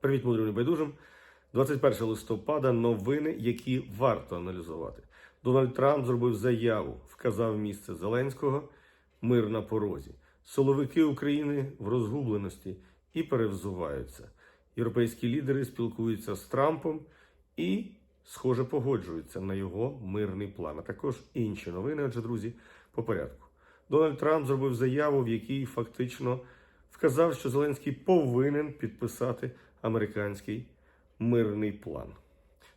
Привіт, мудрим і байдужим. 21 листопада. Новини, які варто аналізувати. Дональд Трамп зробив заяву, вказав місце Зеленського, мир на порозі. Соловики України в розгубленості і перевзуваються. Європейські лідери спілкуються з Трампом і, схоже, погоджуються на його мирний план. А також інші новини, адже друзі, по порядку. Дональд Трамп зробив заяву, в якій фактично вказав, що Зеленський повинен підписати американський мирний план.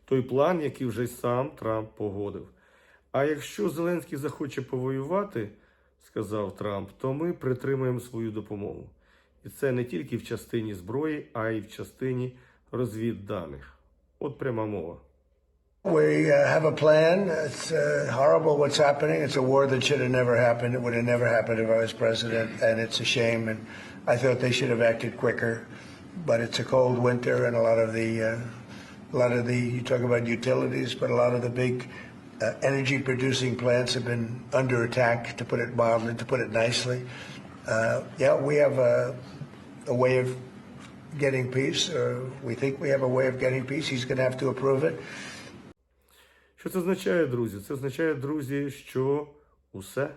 Той план, який вже сам Трамп погодив. А якщо Зеленський захоче повоювати, сказав Трамп, то ми притримаємо свою допомогу. І це не тільки в частині зброї, а й в частині розвідданих. От пряма мова. We uh, have a plan. It's uh, horrible what's happening. It's a war that should have never happened. It would have never happened if I was president, and it's a shame. And I thought they should have acted quicker. But it's a cold winter, and a lot of the, uh, a lot of the you talk about utilities, but a lot of the big uh, energy-producing plants have been under attack. To put it mildly, to put it nicely. Uh, yeah, we have a, a way of getting peace, or we think we have a way of getting peace. He's going to have to approve it. Що це означає, друзі? Це означає, друзі, що усе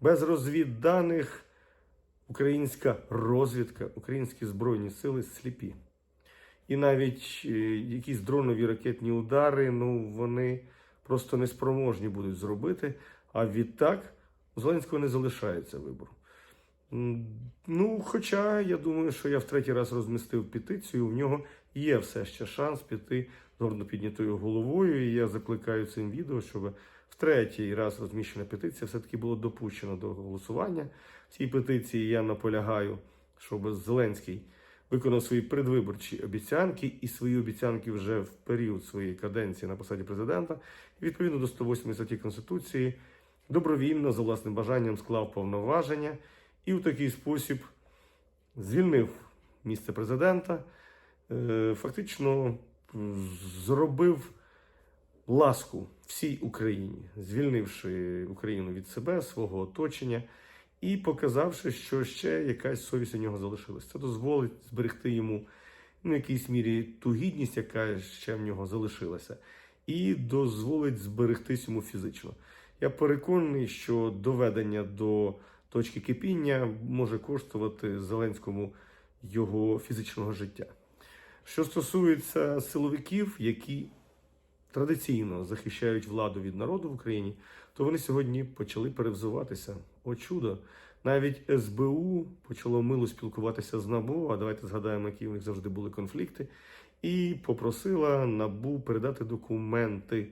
без розвідданих українська розвідка, українські збройні сили сліпі. І навіть е, якісь дронові ракетні удари, ну вони просто неспроможні будуть зробити. А відтак у Зеленського не залишається вибору. Ну, хоча я думаю, що я в третій раз розмістив петицію, в нього є все ще шанс піти з гордо піднятою головою. І я закликаю цим відео, щоб в третій раз розміщена петиція все-таки було допущено до голосування. В цій петиції я наполягаю, щоб Зеленський виконав свої предвиборчі обіцянки і свої обіцянки вже в період своєї каденції на посаді президента. Відповідно до 108 статті Конституції добровільно за власним бажанням склав повноваження і в такий спосіб звільнив місце президента, е, фактично зробив ласку всій Україні, звільнивши Україну від себе, свого оточення і показавши, що ще якась совість у нього залишилась. Це дозволить зберегти йому ну, в якійсь мірі ту гідність, яка ще в нього залишилася, і дозволить зберегтись йому фізично. Я переконаний, що доведення до точки кипіння може коштувати Зеленському його фізичного життя. Що стосується силовиків, які традиційно захищають владу від народу в Україні, то вони сьогодні почали перевзуватися. О чудо! Навіть СБУ почало мило спілкуватися з НАБУ, а давайте згадаємо, які у них завжди були конфлікти, і попросила НАБУ передати документи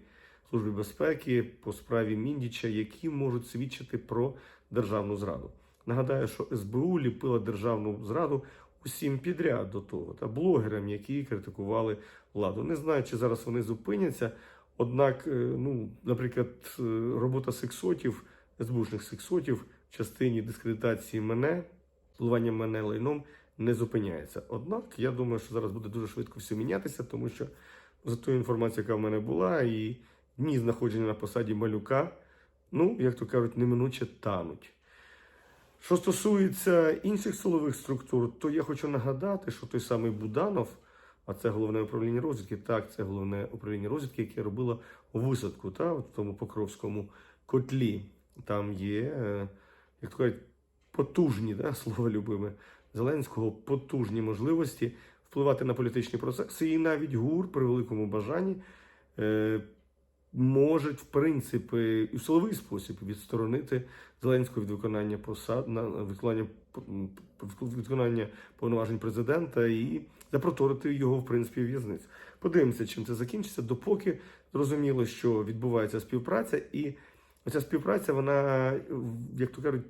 Службі безпеки по справі Міндіча, які можуть свідчити про державну зраду. Нагадаю, що СБУ ліпила державну зраду усім підряд до того, та блогерам, які критикували владу. Не знаю, чи зараз вони зупиняться. Однак, е, ну, наприклад, е, робота сексотів, СБУшних сексотів в частині дискредитації мене, впливання мене лайном не зупиняється. Однак, я думаю, що зараз буде дуже швидко все мінятися, тому що за ту інформацію, яка в мене була, і дні знаходження на посаді малюка, ну, як то кажуть, неминуче тануть. Що стосується інших силових структур, то я хочу нагадати, що той самий Буданов, а це головне управління розвідки, так, це головне управління розвідки, яке робило висадку та, в тому Покровському котлі. Там є, е, як то кажуть, потужні, да, слово любиме Зеленського, потужні можливості впливати на політичні процеси, і навіть ГУР при великому бажанні е, можуть, в принципі, і в силовий спосіб відсторонити Зеленського від виконання посад на виконання виконання повноважень президента і запроторити його в принципі в в'язницю. Подивимося, чим це закінчиться, допоки зрозуміло, що відбувається співпраця, і оця співпраця, вона, як то кажуть,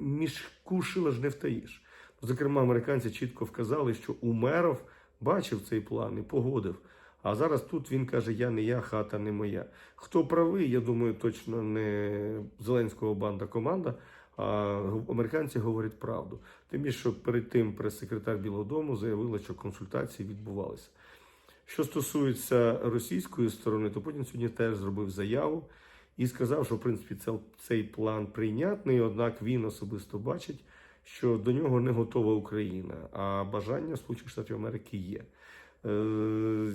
мішку шила ж не втаїш. Зокрема, американці чітко вказали, що Умеров бачив цей план і погодив. А зараз тут він каже: Я не я, хата не моя. Хто правий, я думаю, точно не Зеленського банда команда. А американці говорять правду. Тим більше що перед тим прес-секретар Білого Дому заявила, що консультації відбувалися. Що стосується російської сторони, то Путін сьогодні теж зробив заяву і сказав, що в принципі це- цей план прийнятний, однак він особисто бачить, що до нього не готова Україна, а бажання Сполучених Штатів Америки є. Е,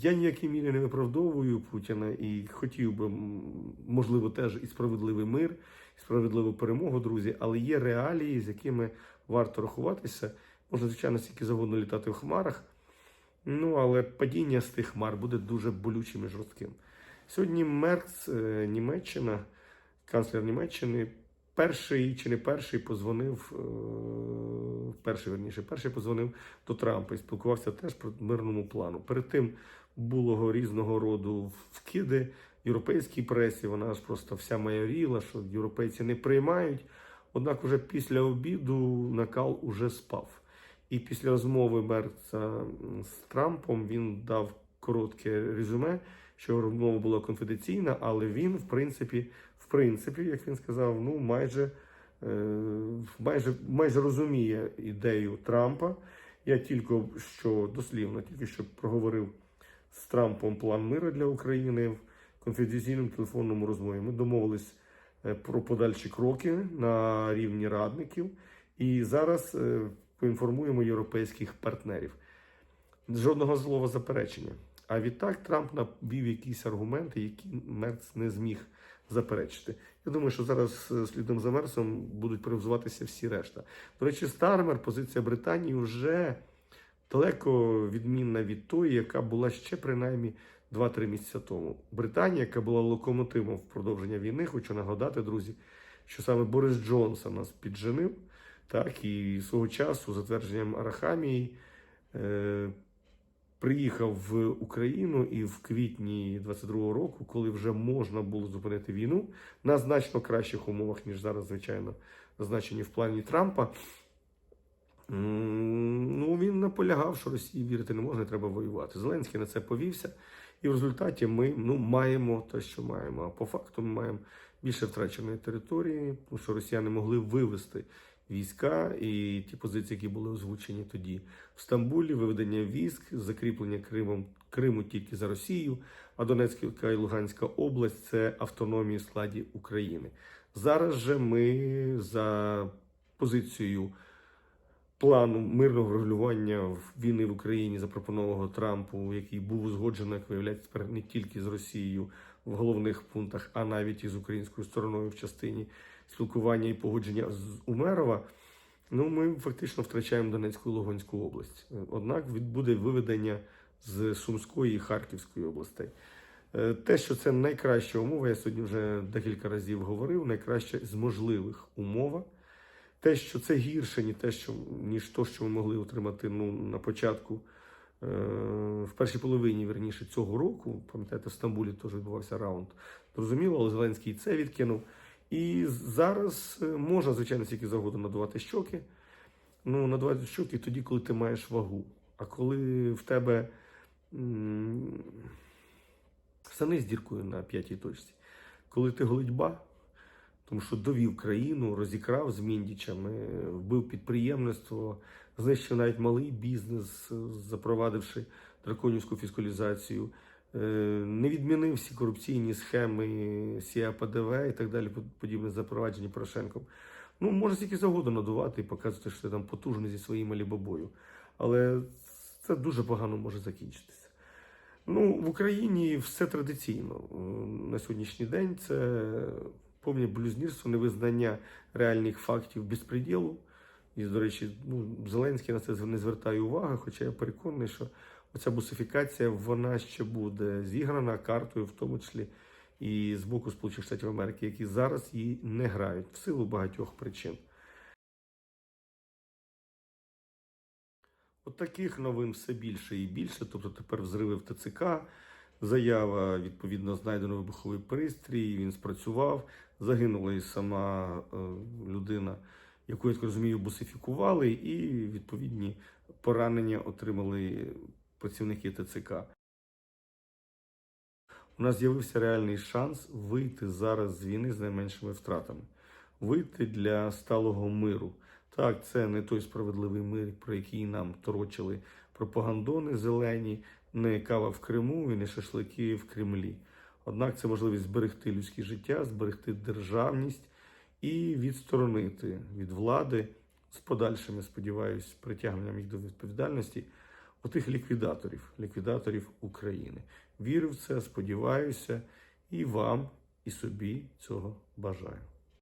Я ніякій мірі не виправдовую Путіна і хотів би, можливо, теж і справедливий мир, і справедливу перемогу, друзі, але є реалії, з якими варто рахуватися. Можна, звичайно, стільки завгодно літати в хмарах, ну але падіння з тих хмар буде дуже болючим і жорстким. Сьогодні Мерц, е, Німеччина, канцлер Німеччини, перший чи не перший позвонив, е, перший верніше, перший позвонив до Трампа і спілкувався теж про мирному плану. Перед тим було різного роду вкиди європейській пресі. Вона ж просто вся майоріла, що європейці не приймають. Однак, вже після обіду накал уже спав. І після розмови Мерца з Трампом він дав коротке резюме, що розмова була конфіденційна, але він, в принципі, принципі, як він сказав, ну майже, е, майже, майже розуміє ідею Трампа. Я тільки що дослівно, тільки що проговорив з Трампом план миру для України в конфіденційному телефонному розмові. Ми домовились е, про подальші кроки на рівні радників. І зараз е, поінформуємо європейських партнерів. Жодного слова заперечення. А відтак Трамп навів якісь аргументи, які Мерц не зміг заперечити. Я думаю, що зараз е, слідом за Мерсом будуть перевзуватися всі решта. До речі, Стармер, позиція Британії вже далеко відмінна від тої, яка була ще принаймні 2-3 місяці тому. Британія, яка була локомотивом в продовження війни, хочу нагадати, друзі, що саме Борис Джонсон нас підженив. Так, і свого часу, за твердженням Арахамії, е, приїхав в Україну і в квітні 22-го року, коли вже можна було зупинити війну на значно кращих умовах, ніж зараз, звичайно, зазначені в плані Трампа. Ну, він наполягав, що Росії вірити не можна, треба воювати. Зеленський на це повівся, і в результаті ми ну, маємо те, що маємо. А по факту ми маємо більше втраченої території, тому що росіяни могли вивести війська і ті позиції, які були озвучені тоді в Стамбулі, виведення військ, закріплення Кримом Криму тільки за Росію, а Донецька і Луганська область це автономії в складі України. Зараз же ми за позицією плану мирного регулювання війни в Україні, запропонованого Трампу, який був узгоджений, як виявляється, не тільки з Росією в головних пунктах, а навіть і з українською стороною в частині спілкування і погодження з Умерова. Ну, ми фактично втрачаємо Донецьку і Луганську область. Однак відбуде виведення з Сумської і Харківської областей. Е, Те, що це найкраща умова, я сьогодні вже декілька разів говорив, найкраща з можливих умова. Те, що це гірше, ніж те, що, ніж то, що ми могли отримати ну, на початку, в першій половині верніше, цього року. Пам'ятаєте, в Стамбулі теж відбувався раунд. Зрозуміло, але Зеленський це відкинув. І зараз е, можна, звичайно, скільки завгодно надувати щоки. Ну, надувати щоки тоді, коли ти маєш вагу. А коли в тебе сани з діркою на п'ятій точці, коли ти голодьба, тому що довів країну, розікрав з міндічами, вбив підприємництво, знищив навіть малий бізнес, запровадивши драконівську фіскалізацію, е, не відмінив всі корупційні схеми СІА ПДВ і так далі, подібне запроваджені Порошенком. Ну, може стільки завгодно надувати і показувати, що ти там потужний зі своїм алібабою. Але це дуже погано може закінчитися. Ну, в Україні все традиційно. Е, На сьогоднішній день це повне блюзнірство, невизнання реальних фактів безпреділу. І, до речі, ну, Зеленський на це не звертає уваги, хоча я переконаний, що оця бусифікація вона ще буде зіграна картою, в тому числі і з боку Сполучених Штатів Америки, які зараз її не грають в силу багатьох причин. От таких новин все більше і більше. Тобто тепер взриви в ТЦК, заява відповідно знайдено вибуховий пристрій, він спрацював. Загинула і сама е, людина, яку я так розумію, бусифікували, і відповідні поранення отримали працівники ТЦК. У нас з'явився реальний шанс вийти зараз з війни з найменшими втратами, вийти для сталого миру. Так, це не той справедливий мир, про який нам торочили пропагандони зелені, не кава в Криму і не шашлики в Кремлі. Однак це можливість зберегти людське життя, зберегти державність і відсторонити від влади з подальшими, сподіваюся, притягненням їх до відповідальності отих ліквідаторів, ліквідаторів України. Вірю в це, сподіваюся, і вам, і собі цього бажаю.